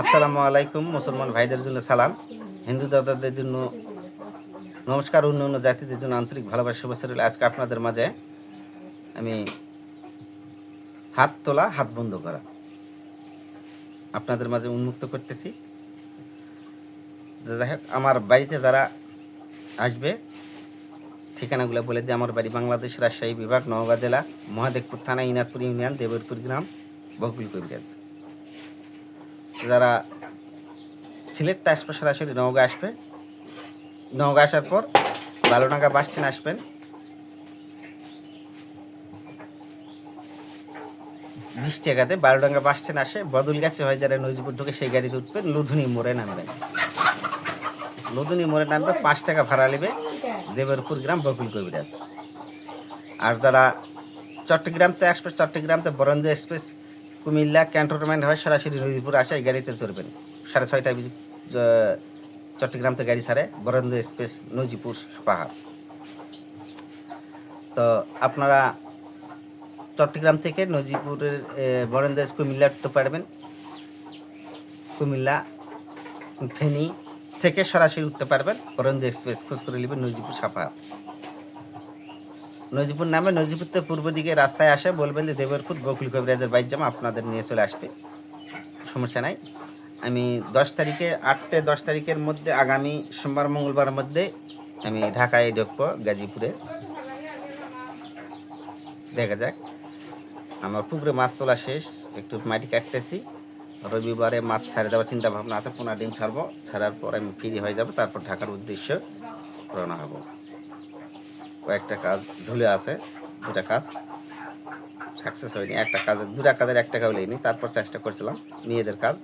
আসসালামু আলাইকুম, মুসলমান ভাইদের জন্য সালাম। হিন্দু দাদাদের জন্য নমস্কার অন্য অন্য জাতিদের জন্য আন্তরিক ভালোবাসা, শুভেচ্ছা রইল আজকে আপনাদের মাঝে। আমি হাত তোলা, হাত বন্ধ করা আপনাদের মাঝে উন্মুক্ত করতেছি। যাই হোক, আমার বাড়িতে যারা আসবে, ঠিকানাগুলো বলে দিই। আমার বাড়ি বাংলাদেশ রাজশাহী বিভাগ, নওগাঁ জেলা, মহাদেবপুর থানা, ইনাদপুর ইউনিয়ন, দেবরপুর গ্রাম, বকুল কবিরাজ। যারা সিলেটটা আসবে সরাসরি নওগাঁ আসবে। নওগাঁ আসার পর বালুডাঙ্গা বাস স্ট্যান্ড আসবেন। বিশ টাকাতে বারোডাঙ্গা বাস স্ট্যান্ড আসে। বদল গেছে হয় যারা নজিপুর ঢুকে সেই গাড়িতে উঠবেন লুধুনি মোড়ে নামবেন লুধুনি মোড়ে নামবে, পাঁচ টাকা ভাড়া নেবে দেবেরপুর গ্রাম, বকুল কবিরাজ। আর যারা চট্টগ্রামতে আসবে, চট্টগ্রামতে বরেন্দ্র এক্সপ্রেস কুমিল্লা ক্যান্টনমেন্ট হয়, সরাসরি নদীপুর আসে, এই গাড়িতে চড়বেন। সাড়ে ছয়টায় বিজি- চ- চট্টগ্রামতে গাড়ি ছাড়ে, বরেন্দ্র এক্সপ্রেস, নজিপুর পাহাড়। তো আপনারা চট্টগ্রাম থেকে নজিপুরের বরেন্দ্র কুমিল্লা উঠতে পারবেন। কুমিল্লা ফেনী থেকে সরাসরি উঠতে পারবেন। বরেন্দ্র এক্সপ্রেস, খোঁজ করে নেবেন নজিপুর সাপা নজিপুর নামে নজিপুর থেকে পূর্ব দিকে রাস্তায় আসে বলবেন যে দেবরপুর বকুল কবিরাজের বাইক জামা আপনাদের নিয়ে চলে আসবে। সমস্যা নাই। আমি দশ তারিখে আটটে দশ তারিখের মধ্যে আগামী সোমবার, মঙ্গলবার মধ্যে আমি ঢাকায় ঢুকবো গাজীপুরে। দেখা যাক। আমার পুকুরে মাছ তোলা শেষ, একটু মাটি কাটতেছি। রবিবারে মাছ ছাড়ে দেওয়ার চিন্তা ভাবনা আছে পনেরো দিন ছাড়বো। ছাড়ার পর আমি ফ্রি হয়ে যাব, তারপর ঢাকার উদ্দেশ্য রওনা হব। কয়েকটা কাজ ঝুলে আছে, দুটা কাজ। সাকসেস হয়নি, একটা কাজের, দুটা কাজের এক টাকাও লেনি তারপর চেষ্টা করছিলাম, মেয়েদের কাজ।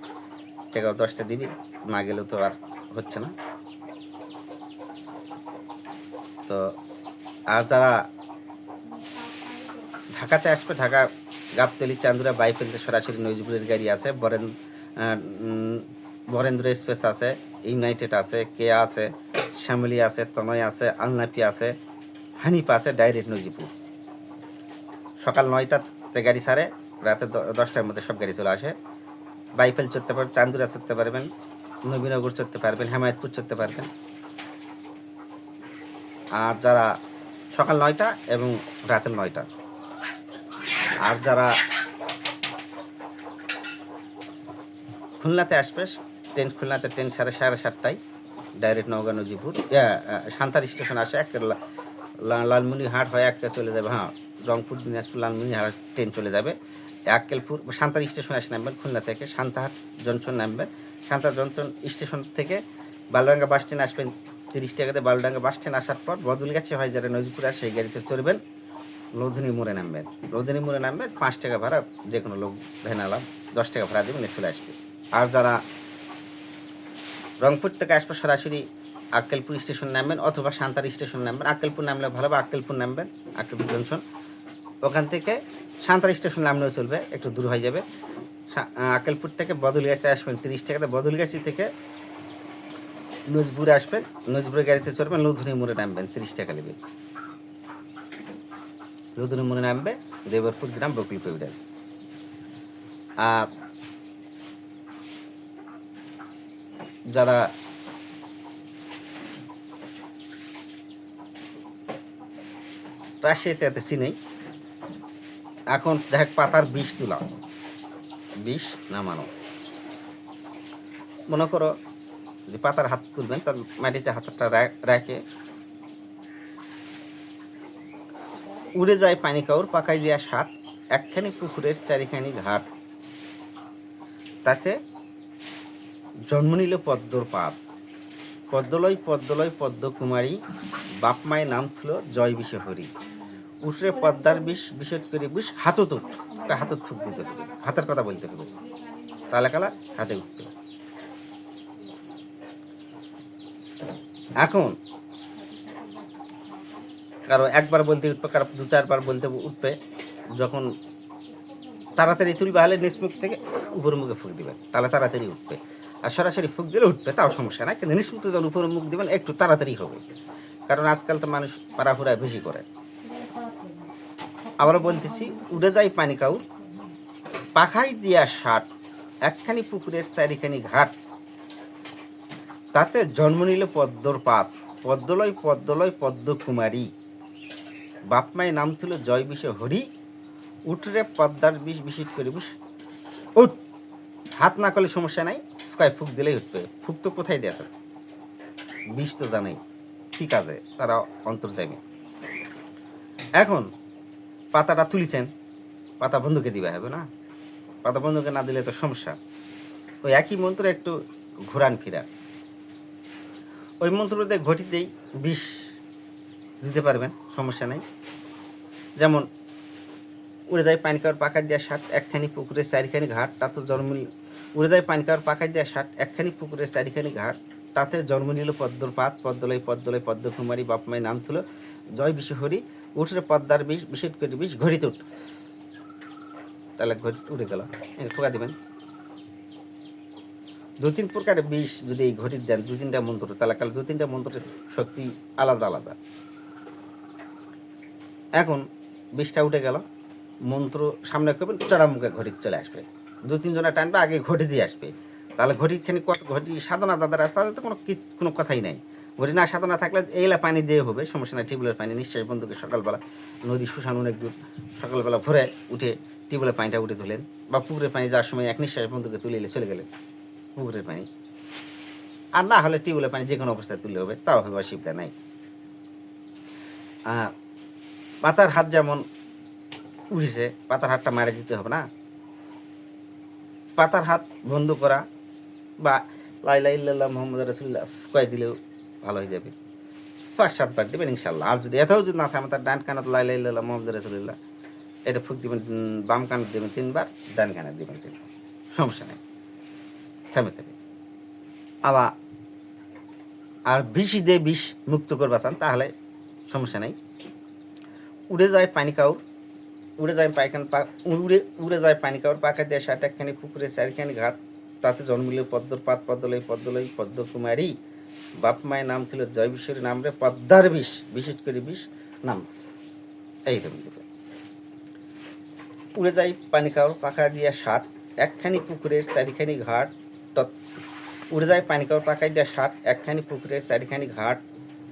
টাকাও দশটা দিবি, না গেলেও তো আর হচ্ছে না। তো আর যারা ঢাকাতে আসবে, ঢাকা গাবতলি, চান্দুরা, বাইফেলতে সরাসরি নজিপুরের গাড়ি আছে, বরেন বরেন্দ্র স্পেস আছে, ইউনাইটেড আছে, কে আছে, শ্যামলি আছে, তনয় আছে, আলনাপি আছে হানিফা আছে ডাইরেক্ট নজিপুর সকাল নয়টাতে গাড়ি ছাড়ে, রাতে দশটার মধ্যে সব গাড়ি চলে আসে। বাইফেল চড়তে পারবেন চান্দুরা চড়তে পারবেন, নবীনগর চড়তে পারবেন, হেমায়তপুর চড়তে পারবেন। আর যারা সকাল নয়টা এবং রাতের নয়টা। আর যারা খুলনাতে আসবে ট্রেন খুলনাতে ট্রেন সাড়ে সাড়ে সাতটায়, ডাইরেক্ট নওগাঁ নজিপুর সান্তার স্টেশন আসে, এক লালমনিরহাট হয়ে একটা চলে যাবে হ্যাঁ রংপুর, দিনাজপুর লালমনিরহাট ট্রেন চলে যাবে। আক্কেলপুর সান্তার স্টেশন আসে নামবেন খুলনা থেকে সান্তাহাট জংশন নামবেন সান্তার জংশন স্টেশন থেকে বালডাঙ্গা বাস স্ট্যান্ড আসবেন তিরিশ টাকাতে। বালুডাঙ্গা বাস স্ট্যান্ড আসার পর বদল গেছে হয় যারা নজিপুর আসে সেই গাড়িতে চড়বেন লৌধনী মোড়ে নামবেন। লৌধনী মোড়ে নামবেন পাঁচ টাকা ভাড়া যে কোনো লোক ভ্যান আলাম দশ টাকা ভাড়া দেবেন চলে আসবে। আর যারা রংপুর থেকে আসবে সরাসরি আক্কেলপুর স্টেশন নামবেন অথবা সান্তার স্টেশন নামবেন। আক্কেলপুর নামলে ভালো হবে, আক্কেলপুর নামবেন, আক্কেলপুর জংশন। ওখান থেকে সান্তার স্টেশন নামলেও চলবে, একটু দূর হয়ে যাবে। আক্কেলপুর থেকে বদলগাছি আসবেন, তিরিশ টাকাতে বদলগাছি থেকে নজপুরে আসবেন নজপুরের গাড়িতে চড়বেন, লৌধনী মোড়ে নামবেন, তিরিশ টাকা নেবে লৌধনী মোড়ে নামবে, দেবরপুর গ্রাম বকুল কবিরাজ আর যারা রাশিয়াতে এত চিনেই। এখন যাই পাতার বিষ তুলা বিষ নামানো। মনে করো যে পাতার হাত তুলবেন তার মাটিতে হাতটা রাখে উড়ে যায় পানি কাউর পাকাই দেওয়া ষাট একখানি পুকুরের চারিখানি ঘাট। তাতে জন্ম নিল পদ্মর পাপ পদ্মলয় পদ্মলয়, পদ্মকুমারী, বাপ মায়ের নাম ছিল জয় বিষ উঠরে পদ্মার বিষ বিশেষ করে বিষ হাতত উঠ হাতত ফুক দিতে হবে। হাতের কথা বলতে হবে। তাহলে কালা হাতে উঠতে। এখন কারও একবার বলতে উঠবে, কারও দু চারবার বলতে উঠবে, যখন তাড়াতাড়ি তুলবে হলে নিচ মুখ থেকে উপর মুখে ফুক দিবেন। তাহলে তাড়াতাড়ি উঠবে। আর সরাসরি ফুক দিলে উঠবে, তাও সমস্যা নাই। কিন্তু নিচ মুখ থেকে যখন উপরে মুখ দিবেন, একটু তাড়াতাড়ি হবে। কারণ আজকাল তো মানুষ পাড়াফুরা বেশি করে। আবারও বলতেছি, উড়ে যায় পানি কাউ পাখাই দিয়া ষাট, একখানি পুকুরের চারিখানি ঘাট। তাতে জন্ম নিল পদ্মর পাত পদ্মলয় পদ্মলয় পদ্ম কুমারী বাপমায় নাম ছিল জয় বিষ হরি উঠরে পদ্মার বিষ বিশিট করে বিষ উঠ! হাত না করলে সমস্যা নাই, কয় ফুক দিলেই উঠবে। ফুক তো কোথায় দিয়েছে বিষ তো জানাই ঠিক আছে তারা অন্তর্জামী এখন পাতাটা তুলিছেন, পাতা বন্ধুকে দিবে, হবে না? পাতা বন্ধুকে না দিলে তো সমস্যা। ওই একই মন্ত্র একটু ঘোরান ফিরা ওই মন্ত্রতে ঘটিতেই বিষ দিতে পারবেন, সমস্যা নেই। যেমন, উড়ে যায় পানি খাওয়ার পাকা দেওয়া ষাট একখানি পুকুরের চারিখানি ঘাট তা তো জন্ম নিল উড়ে যায় পানি খাওয়ার পাকা দেওয়া ষাট একখানি পুকুরের চারিখানি ঘাট, তাতে জন্ম নিল পদ্মর পাত পদ্মলয় পদ্মলয় পদ্মকুমারী বাপমায় নাম ছিল জয় বিশ্বহরি। উঠরে পদ্মার বিষ বিশেষ করে বিষ, ঘড়িতে উঠ। তাহলে ঘড়িতে উঠে গেল। ঠোকা দিবেন। দু তিন প্রকারের বিষ যদি এই ঘটির দেন, দু তিনটা মন্ত্র, তাহলে কাল দু তিনটা মন্ত্রের শক্তি আলাদা আলাদা। এখন বিষটা উঠে গেল। মন্ত্র সামনে করবেন চড়া মুখে ঘটি চলে আসবে। দু তিনজনে টানবে, আগে ঘটি দিয়ে আসবে। তাহলে ঘটিখানি কত ঘটি সাধনা দাদার রাস্তা তো কোনো কোনো কথাই নাই। ঘটি না সাধনা থাকলে এইলা পানি দিয়ে হবে, সমস্যা নাই, টিউবওয়েলের পানি নিশ্চয়ই বন্ধুকে সকালবেলা নদী শুষান অনেক দূর সকালবেলা ভোরে উঠে টিউবওয়েলের পানিটা উঠে তুলেন বা পুকুরের পানি যাওয়ার সময় এক নিঃশ্বাস বন্ধুকে তুলে এলে চলে গেলেন পুকুরের পানি। আর না হলে টিউবওয়েলের পানি যে কোনো অবস্থায় তুলে হবে, তাও হবে অসুবিধা নাই। পাতার হাত যেমন উঠেছে, পাতার হাতটা মারে দিতে হবে না। পাতার হাত বন্ধ করা বা লাইলা ইল্লাল্লাহ মোহাম্মদ রসুল্লাহ কয়ে দিলেও ভালো হয়ে যাবে। পাঁচ সাতবার দেবেন ইনশাল্লাহ। আর যদি এটাও যদি না থাকে তার ডান কানাত লাইলা ইল্লাল্লাহ মোহাম্মদ রসুল্লাহ এটা ফুক দিবেন, বাম কানাত দেবেন তিনবার, ডান কানাত দেবেন তিনবার। সমস্যা নেই। থেমে থেমে। আবার আর বিষ দিয়ে বিষ মুক্ত করবা চান তাহলে সমস্যা নেই। উড়ে যায় পানি কাউর, উড়ে যায় পায়খান পা, উড়ে উড়ে যায় পানি কাউর পাকা দিয়ে ষাট একখানি পুকুরে চারিখানি ঘাট, তাতে জন্মিল পদ্মর পাত পদ্মলই পদ্মলই পদ্মকুমারী। বাপ মায়ের নাম ছিল জয় বিশ্বরী নাম রে পদ্মার বিষ, বিশেষ করে বিষ নাম। এইরকম উড়ে যায় পানি কাউর পাকা দিয়া ষাট একখানি পুকুরের চারিখানি ঘাট উড়ে যায় পানি কাউর পাকা দিয়া ষাট একখানি পুকুরের চারিখানি ঘাট।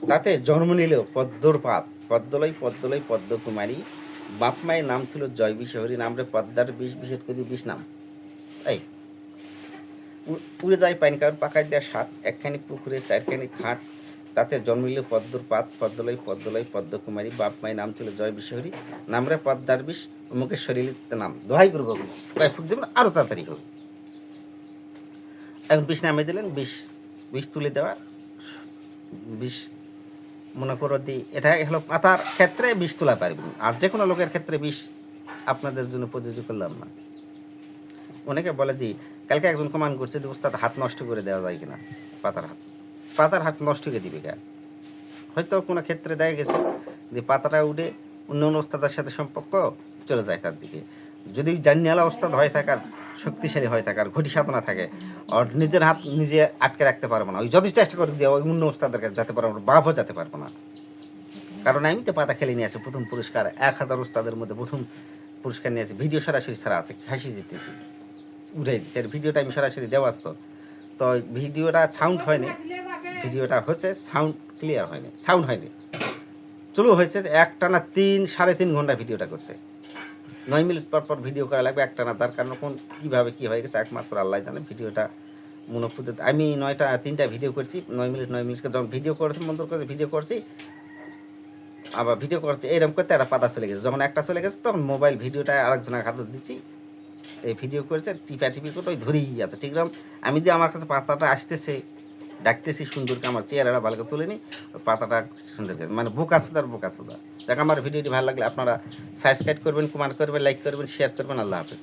তাতে জন্ম নিল পদ্মর পাত। পদ্মলয় পদ্মলয়, পদ্মকুমারী। বাপ মায়ের নাম ছিল জয় বিশহরী নাম রে পদ্মার বিষ, বিশেষ করে বিষ নাম। এই। উড়ে যায় পানি কাউর পাকায় দেওয়া সাত একখানি পুকুরে, চারখানি খাট, তাতে জন্মিল পদ্মর পাত, পদ্মলয় পদ্মলয়, পদ্মকুমারী, বাপ মায়ের নাম ছিল জয় বিশ্বহরী, নাম রে পদ্মার বিষ মুখের শরীরের নাম দোহাই করব প্রায় ফুক দেবেন? আরও তাড়াতাড়ি হবে। এখন বিষ নামে দিলেন, বিষ বিষ তুলে দেওয়া বিষ মনে করো দি, এটা হলো পাতার ক্ষেত্রে বিষ তোলা পারবেন, আর যে কোনো লোকের ক্ষেত্রে বিষ আপনাদের জন্য প্রযোজ্য করলাম না। অনেকে বলে দি, কালকে একজন কমান করছে যে উস্তাদ হাত নষ্ট করে দেওয়া যায় কিনা? পাতার হাত পাতার হাত নষ্ট করে দিবে কে? হয়তো কোনো ক্ষেত্রে দেখা গেছে যে পাতাটা উঠে অন্য অন্য ওস্তাদের সাথে সম্পর্ক চলে যায় তার দিকে। যদি জানিয়ালা ওস্তাদ হয়ে থাকার, শক্তিশালী হয়ে থাকার ঘটি সাধনা থাকে, আর নিজের হাত নিজে আটকে রাখতে পারব না, ওই যদি চেষ্টা করে দিয়ে ওই অন্য ওস্তাদের কাছে যেতে পারব বাপও যেতে পারব না। কারণ আমি তো পাতা খেলে নিয়ে আসি, প্রথম পুরস্কার, এক হাজার ওস্তাদের মধ্যে প্রথম পুরস্কার নিয়ে আসি, ভিডিও সরাসরি ছাড়া আছে, হাসি জিতেছি। উঠাই দিচ্ছি ভিডিওটা আমি সরাসরি দেওয়া আসতো তো ভিডিওটা সাউন্ড হয়নি। ভিডিওটা হচ্ছে সাউন্ড ক্লিয়ার হয়নি। সাউন্ড হয়নি। চলো হয়েছে একটানা তিন, সাড়ে তিন ঘণ্টা ভিডিওটা করছে। নয় মিনিট পর পর ভিডিও করা লাগবে একটানা। তার কারণ কোন, কীভাবে কী হয়ে গেছে একমাত্র আল্লাহ জানে। ভিডিওটা মনোপুত আমি নয়টা, তিনটা ভিডিও করছি। নয় মিনিট নয় মিনিট যখন ভিডিও করেছি মন্দ করে ভিডিও করছি, আবার ভিডিও করছি, এরকম করতে একটা পাতা চলে গেছে। যখন একটা চলে গেছে, তখন মোবাইল ভিডিওটা আরেকজনের হাতে দিচ্ছি। ভিডিও করেছে, টিপা টিপি করে ওই ধরেই আছে ঠিক আমি দিয়ে আমার কাছে পাতাটা আসতেছে, ডাকতেছি সুন্দরকে, আমার চেয়ারটা ভালো করে তুলে নিই পাতাটা সুন্দর মানে বোকা সুদার বোকা সুদার দেখ আমার ভিডিওটি ভালো লাগলে আপনারা সাবস্ক্রাইব করবেন কমেন্ট করবেন লাইক করবেন শেয়ার করবেন, আল্লাহ হাফেজ।